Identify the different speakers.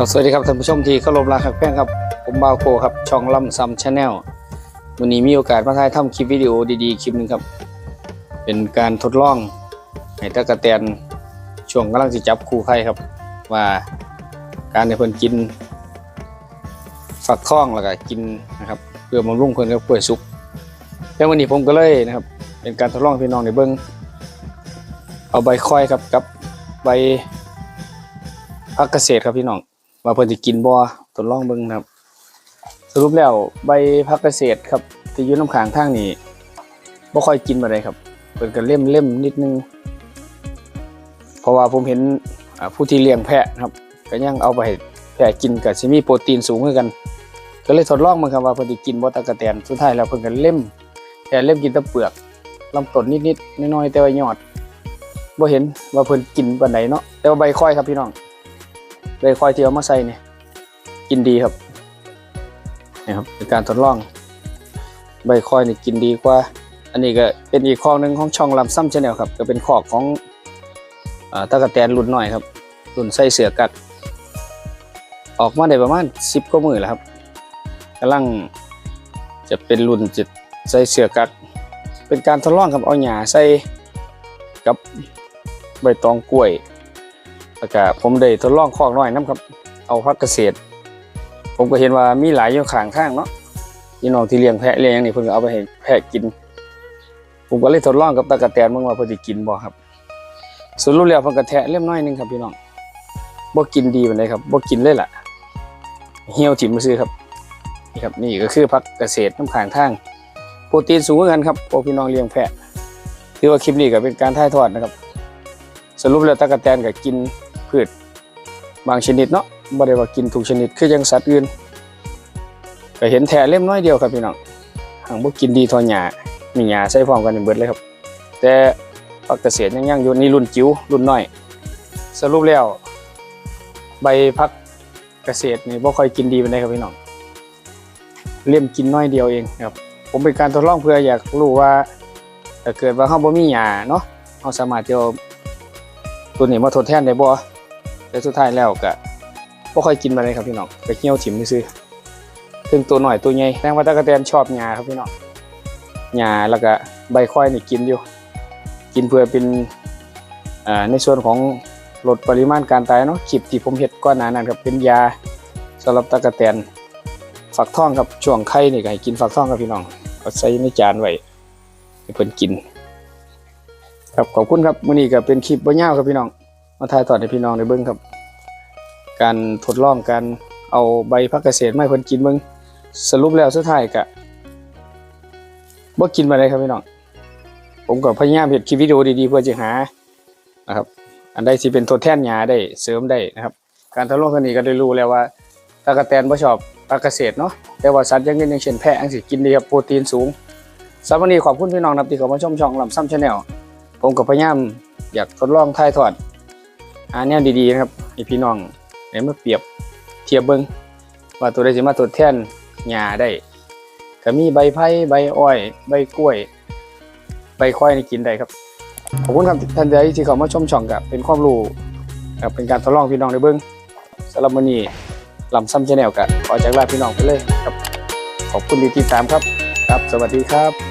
Speaker 1: ครับสวัสดีครับท่านผู้ชมที่เคารพรักครับแป้งครับ ผมบาวโคครับช่องล่ำซัมชาแนลวันนี้มีโอกาสมาถ่ายทำคลิปวิดีโอดีๆ คลิปหนึงครับ เป็นการทดลองให้ตะกะแตนช่วงกำลังสิจับคู่ไข่ครับ ว่าการให้เพิ่นกินฝักข้องแล้วก็กินนะครับเพื่อบำรุงเพิ่นกับกล้วยสุกแล้ววันนี้ผมก็เลยนะครับ เป็นการทดลองพี่น้องในเบิ้องเอาใบค่อยครับกับใบพักเกษตรครับพี่น้อง ว่าเพิ่นสิกินบ่ทดลองเบิ่งครับ สรุปแล้วใบพักเกษตรครับที่อยู่น้ำขางทางนี้บ่ค่อยกินมาเลยครับเพิ่นก็เล่มเล่มนิดนึง เพราะว่าผมเห็นผู้ที่เลี้ยงแพะครับ ก็ยังเอาไปให้แพะกินก็สิมีโปรตีนสูงคือกัน ก็เลยทดลองมันครับว่าเพิ่นสิกินบ่ตะกะแตนสุดท้ายแล้วเพิ่นก็เล่มแพะเล่มกินแต่เปลือกลำต้นนิดๆน้อยๆแต่ว่ายอดบ่เห็นว่าเพิ่นกินปานใดเนาะแต่ว่าใบค่อยครับพี่น้อง ใบค่อยที่เอามาใส่เนี่ยกินดีครับนี่ครับเป็นการทดลอง ใบคอยนี่กินดีกว่า อันนี้ก็เป็นอีกข้อหนึ่งของช่องลำซ้ำชาแนลครับก็เป็นข้อของอตะกะแตนรุ่นหน่อยครับ รุ่นใส่เสือกัด ออกมาได้ประมาณสิบกว่ามือแล้วครับกำลังจะเป็นรุ่นจะใส่เสือกัด เป็นการทดลองครับเอาหญ้าใส่กับใบตองกล้วย แล้วก็ผมได้ทดลองคอกน้อยน้ำครับ เอาพักเกษตร ผมก็เห็นว่ามีหลายอยู่ข้างข้างเนาะพี่น้องที่เลี้ยงแพะเลี้ยงอย่างนี้เพิ่นก็เอาไปให้แพะกิน ผมก็เลยทดลองกับตะกะแตนเบิ่งว่าเพิ่นสิกินบ่ครับสรุปแล้วเพิ่นก็แทะเล่มน้อยนึงครับพี่น้องบ่กินดีปานใดครับบ่กินเลยล่ะ เหี่ยวถิ่มมาซื้อครับนี่ครับนี่ก็คือพักเกษตรน้ำขางทางโปรตีนสูงเหมือนกันครับพวกพี่น้องเลี้ยงแพะถือว่าคลิปนี้ก็เป็นการถ่ายทอดนะครับ สรุปแล้วตะกะแตนก็กิน พืชบางชนิดเนาะบ่ได้ว่ากินทุกชนิดคือยังสัตว์อื่นก็เห็นแท้เล่มน้อยเดียวครับพี่น้องหางบ่กินดีทอหญ้ามีหญ้าใส่พร้อมกันเบิดเลยครับ แต่พักเกษตรยังยังอยู่นี่รุ่นจิ๋วรุ่นน้อย สรุปแล้ว ใบพักเกษตรนี่บ่ค่อยกินดีปานใดครับพี่น้องเล่มกินน้อยเดียวเองครับ ผมเป็นการทดลองเพื่ออยากรู้ว่าถ้าเกิดว่าเฮาบ่มีหญ้าเนาะเฮาสามารถที่เอตัวนี้มาทดแทนได้บ่ แต่สุดท้ายแล้วก็บ่ค่อยกินมาเลยครับพี่น้องไปเหี่ยวถิ่มซื่อถึงตัวหน่อยตัวใหญ่แสดงว่าตะกะแตนชอบหญ้าครับพี่น้องหญ้าแล้วก็ใบค่อยนี่กินอยู่ กินเพื่อเป็นในส่วนของลดปริมาณการตายเนาะคลิปที่ผมเห็ดก่อนหนานั้นครับเป็นยาสำหรับตะกะแตนฝักทองครับช่วงไข่นี่ก็ให้กินฝักทองครับพี่น้องเอาใส่ในจานไว้ให้เพิ่นกิน ครับขอบคุณครับมื้อนี้ก็เป็นคลิปบ่ยาวครับพี่น้อง มาถ่ายทอดให้พี่น้องได้เบิ่งครับ การทดลองการเอาใบพักเกษตรไมาให้เพิ่นกินเบิ่งสรุปแล้วสุดท้ายก็บ่กินมาเลยครับพี่น้องผมก็พยายามเฮ็ดคลิปวิดีโอดีๆ เพื่อจะหานะครับ อันใดที่เป็นทดแทนหญ้าได้เสริมได้นะครับ การทดลองครั้งนี้ก็ได้รู้แล้วว่าตะกะแตนบ่ชอบปลาเกษตรเนาะแต่ว่าสัตว์อยังอื่นอย่างเช่นแพะอังสิกินดีครับโปรตีนสูงสำหรับวันนี้ขอบคุณพี่น้องนับที่เข้ามาชมช่องลำซ้ำชาแนลผมก็พยายามอยากทดลองถ่ายทอด หาแนวดีๆนะครับให้พี่น้องได้มาเปรียบเทียบเบิ่งว่าตัวใดสิมาทดแทนหญ้าได้ก็มีใบไผ่ใบอ้อย ใบกล้วย ใบควายนี่กินได้ครับขอบคุณครับท่านใดที่เข้ามาชมช่องกับเป็นความรู้กับเป็นการทดลองพี่น้องในเบื้องสำหรับวันนี้ลำซ้ำชาแนลกับขอจากลาพี่น้องไปเลยครับ ขอบคุณที่ติดตามครับ ครับ สวัสดีครับ